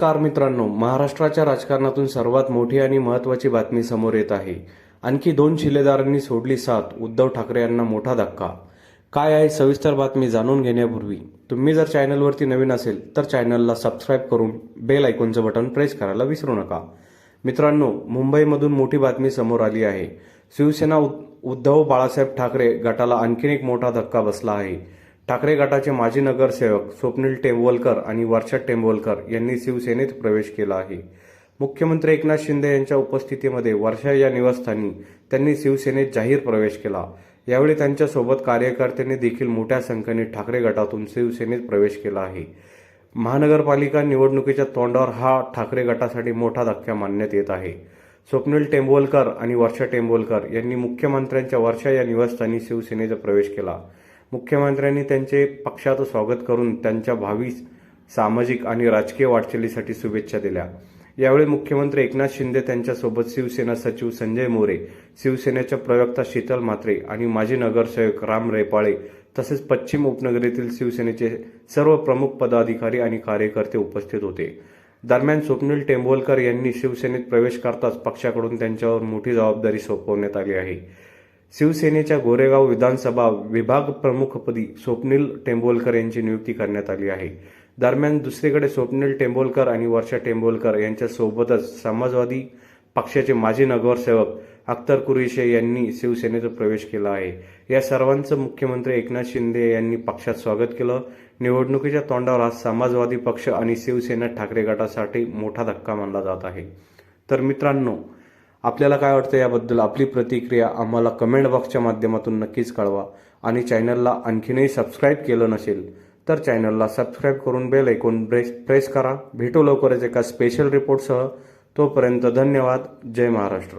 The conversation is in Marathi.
नमस्कार मित्रांनो महाराष्ट्राच्या राजकारणातून सर्वात मोठी आणि महत्वाची बातमी समोर येत आहे. आणखी दोन शिलेदारांनी सोडली साथ उद्धव ठाकरे यांना मोठा धक्का. काय आहे सविस्तर बातमी जाणून घेण्यापूर्वी तुम्ही जर चॅनलवरती नवीन असेल तर चॅनलला सबस्क्राईब करून बेल आयकॉनचं बटन प्रेस करायला विसरू नका. मित्रांनो मुंबईमधून मोठी बातमी समोर आली आहे. शिवसेना उद्धव बाळासाहेब ठाकरे गटाला आणखीन एक मोठा धक्का बसला आहे. ठाकरे गटाचे माजी नगरसेवक स्वप्नील टेंबोलकर आणि वर्षा टेंबोलकर यांनी शिवसेनेत प्रवेश केला आहे. मुख्यमंत्री एकनाथ शिंदे यांच्या उपस्थितीमध्ये वर्षा या निवासस्थानी त्यांनी शिवसेनेत जाहीर प्रवेश केला. यावेळी त्यांच्यासोबत कार्यकर्त्यांनी देखील मोठ्या संख्येने ठाकरे गटातून शिवसेनेत प्रवेश केला आहे. महानगरपालिका निवडणुकीच्या तोंडावर हा ठाकरे गटासाठी मोठा धक्का मानण्यात येत आहे. स्वप्नील टेंबोलकर आणि वर्षा टेंबोलकर यांनी मुख्यमंत्र्यांच्या वर्षा या निवासस्थानी शिवसेनेचा प्रवेश केला. मुख्यमंत्र्यांनी त्यांचे पक्षात स्वागत करून त्यांच्या भावी सामाजिक आणि राजकीय वाटचालीसाठी शुभेच्छा दिल्या. यावेळी मुख्यमंत्री एकनाथ शिंदे त्यांच्यासोबत शिवसेना सचिव संजय मोरे शिवसेनेच्या प्रवक्ता शीतल म्हात्रे आणि माजी नगरसेवक राम रेपाळे तसेच पश्चिम उपनगरीतील शिवसेनेचे सर्व प्रमुख पदाधिकारी आणि कार्यकर्ते उपस्थित होते. दरम्यान स्वप्नील टेंभोलकर यांनी शिवसेनेत प्रवेश करताच पक्षाकडून त्यांच्यावर मोठी जबाबदारी सोपवण्यात आली आहे. शिवसेनेच्या गोरेगाव विधानसभा विभाग प्रमुखपदी स्वप्नील टेंबोलकर यांची नियुक्ती करण्यात आली आहे. दरम्यान दुसरीकडे स्वप्नील टेंबोलकर आणि वर्षा टेंबोलकर यांच्यासोबतच समाजवादी पक्षाचे माजी नगरसेवक अख्तर कुरेशे यांनी शिवसेनेत प्रवेश केला आहे. या सर्वांचं मुख्यमंत्री एकनाथ शिंदे यांनी पक्षात स्वागत केलं. निवडणुकीच्या तोंडावर आज समाजवादी पक्ष आणि शिवसेना ठाकरे गटासाठी मोठा धक्का मानला जात आहे. तर मित्रांनो आपल्याला काय वाटतं याबद्दल आपली प्रतिक्रिया आम्हाला कमेंट बॉक्सच्या माध्यमातून नक्कीच कळवा. आणि चॅनलला आणखीनही सबस्क्राईब केलं नसेल तर चॅनलला सबस्क्राईब करून बेल ऐकून प्रेस प्रेस करा. भेटू लवकरच एका स्पेशल रिपोर्टसह तोपर्यंत धन्यवाद. जय महाराष्ट्र.